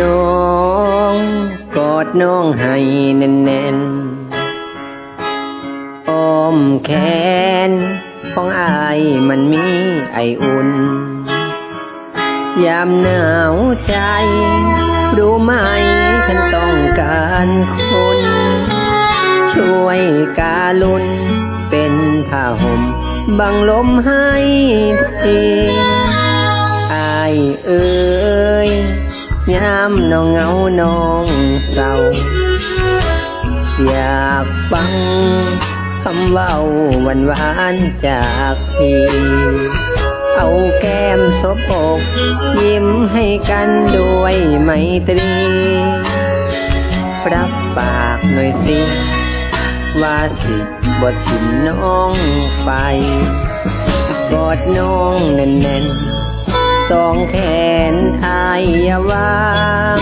น้องกอดน้องให้แน่นๆอ้อมแขนของอายมันมีไออุ่น ยามหนาวใจรู้ไหมฉันต้องการคนช่วยกาลุนเป็นผ้าห่มบังลมให้ทีอายเอ้ย ยามน้องเงาน้องเศร้าอยากฟังคำเว้าหวานหวานจากพี่เอาแก้มสบอกยิ้มให้กันด้วยไมตรีรับปากหน่อยสิ ว่าสิบทถิ่มน้องไปกอดน้องแน่นๆ สองแขนอายอย่าวาง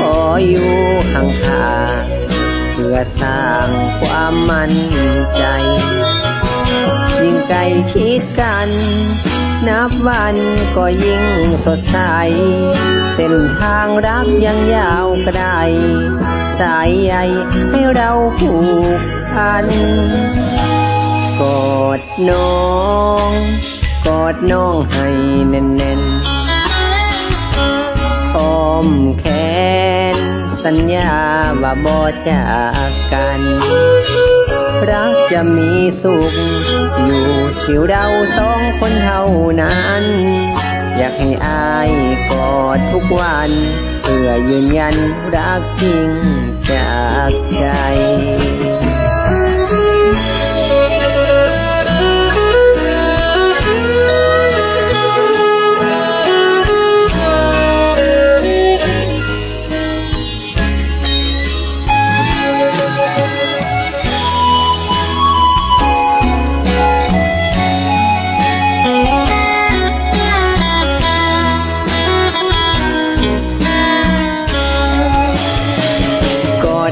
ขออยู่ข้างข้างๆเพื่อสร้างความมั่นใจ ยิ่งใกล้ชิดกัน นับวันก็ยิ่งสดใสเส้นทางรักยังยาวไกลสายใยให้เราผูกพันกอดน้อง กอดน้องให้แน่นๆอ้อมแขน สัญญาว่าบ่จากกัน รักจะมีสุข อยู่ที่เราสองคนเท่านั้น อยากให้อายกอดทุกวัน เพื่อยืนยันรักจริงจากใจ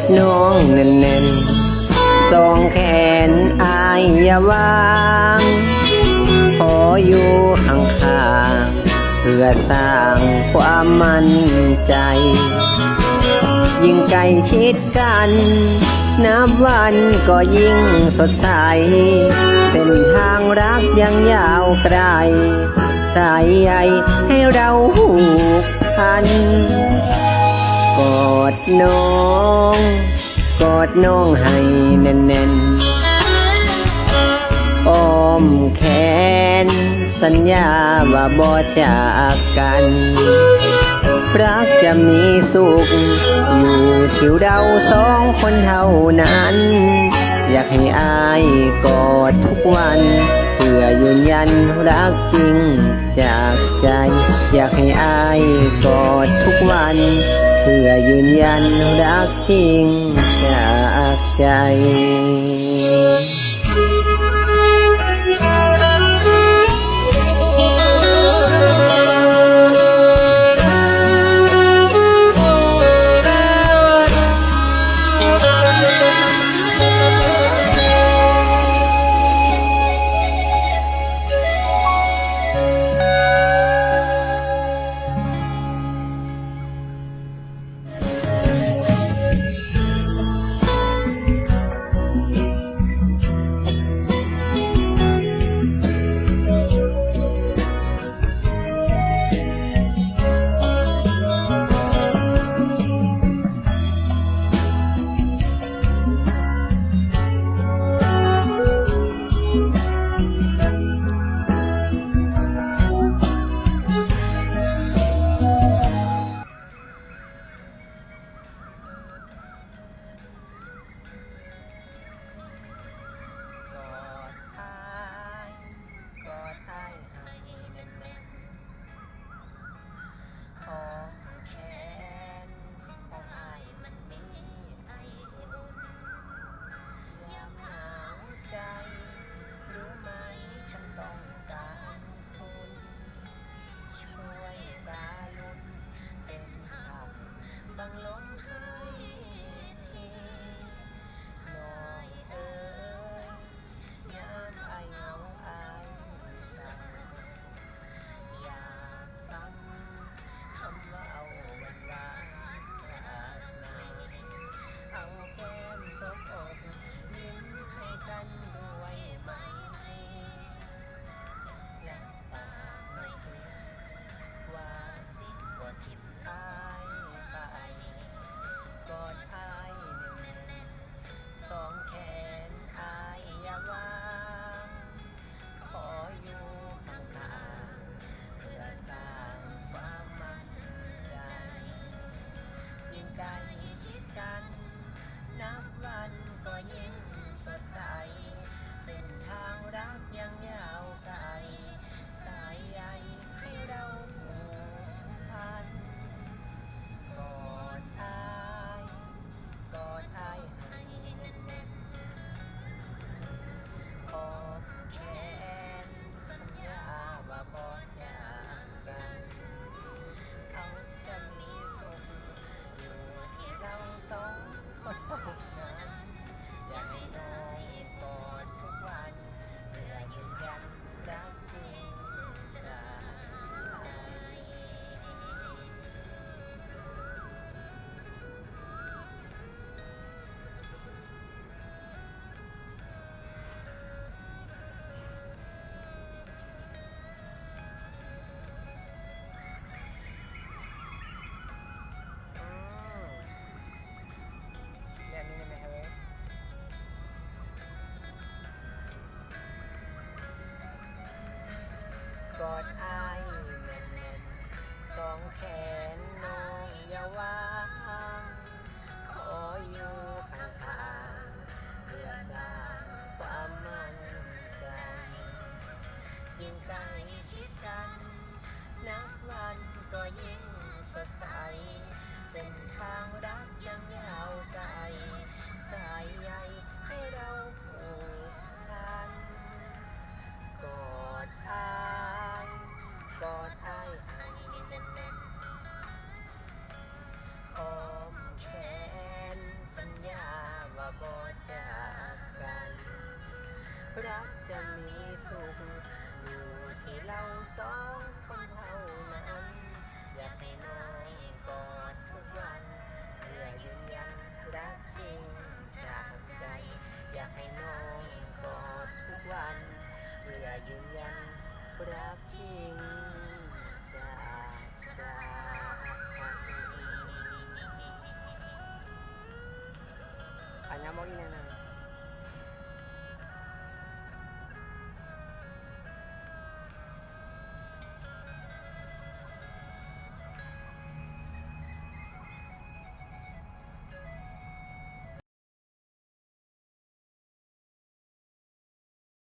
ดน้องแน่นๆสองแขนอายอย่าวางขออยู่ข้างๆเพื่อสร้างความมั่นใจ ยิ่งใกล้ชิดกัน นับวันก็ยิ่งสดใสเส้นทางรักยังยาวไกลสายใยให้เราผูกพัน กอดน้อง กอดน้องให้แน่นๆอ้อมแขน สัญญาว่าบ่จากกัน รักจะมีสุข อยู่ที่เราสองคนเท่านั้น อยากให้อายกอดทุกวันเพื่อยืนยันรักจริงจากใจ อยากให้อายกอดทุกวัน พื่อยืนยันรักจริงจากใจ